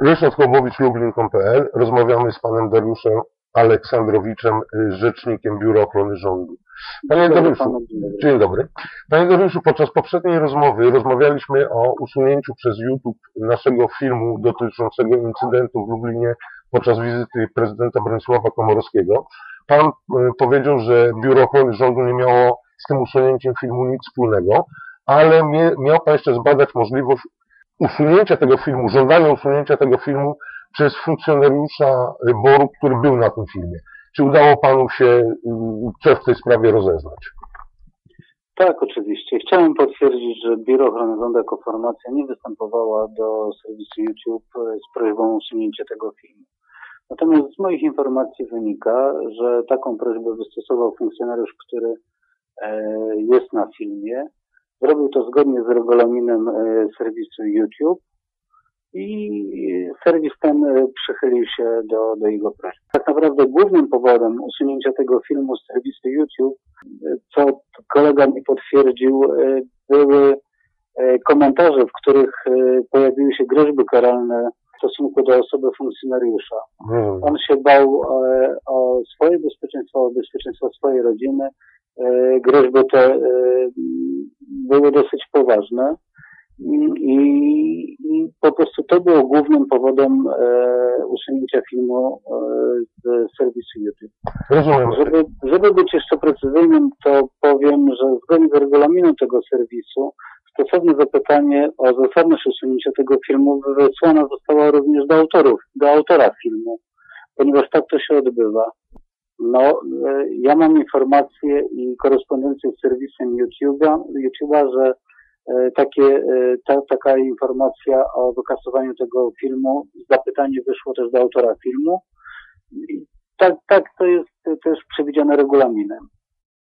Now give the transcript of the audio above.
Ryszard Chłobowicz, Lublin.pl. Rozmawiamy z panem Dariuszem Aleksandrowiczem, y, rzecznikiem Biura Ochrony Rządu. Panie Dariuszu, dzień dobry. Panie Dariuszu, podczas poprzedniej rozmowy rozmawialiśmy o usunięciu przez YouTube naszego filmu dotyczącego incydentu w Lublinie podczas wizyty prezydenta Bronisława Komorowskiego. Pan y, powiedział, że Biuro Ochrony Rządu nie miało z tym usunięciem filmu nic wspólnego, ale miał Pan jeszcze zbadać możliwość usunięcia tego filmu, żądania usunięcia tego filmu przez funkcjonariusza BOR-u, który był na tym filmie. Czy udało Panu się coś w tej sprawie rozeznać? Tak, oczywiście. Chciałem potwierdzić, że Biuro Ochrony Rządu jako formacja nie występowała do serwisu YouTube z prośbą usunięcia tego filmu. Natomiast z moich informacji wynika, że taką prośbę wystosował funkcjonariusz, który e, jest na filmie. Zrobił to zgodnie z regulaminem e, serwisu YouTube i serwis ten e, przychylił się do, do jego prośby. Tak naprawdę głównym powodem usunięcia tego filmu z serwisu YouTube, co kolega mi potwierdził, były komentarze, w których pojawiły się groźby karalne w stosunku do osoby funkcjonariusza. Hmm. On się bał e, o swoje bezpieczeństwo, o bezpieczeństwo swojej rodziny. E, groźby te e, były dosyć poważne. I, I, po prostu to było głównym powodem e, usunięcia filmu e, z serwisu YouTube. Rozumiem. Żeby, żeby być jeszcze precyzyjnym, to powiem, że zgodnie z regulaminem tego serwisu stosowne zapytanie o zasadność usunięcia tego filmu wysłane zostało również do autorów, do autora filmu, ponieważ tak to się odbywa. No, e, ja mam informację i korespondencję z serwisem YouTube'a, YouTube'a że e, takie, e, ta, taka informacja o wykasowaniu tego filmu, zapytanie wyszło też do autora filmu. I tak, tak to jest też przewidziane regulaminem.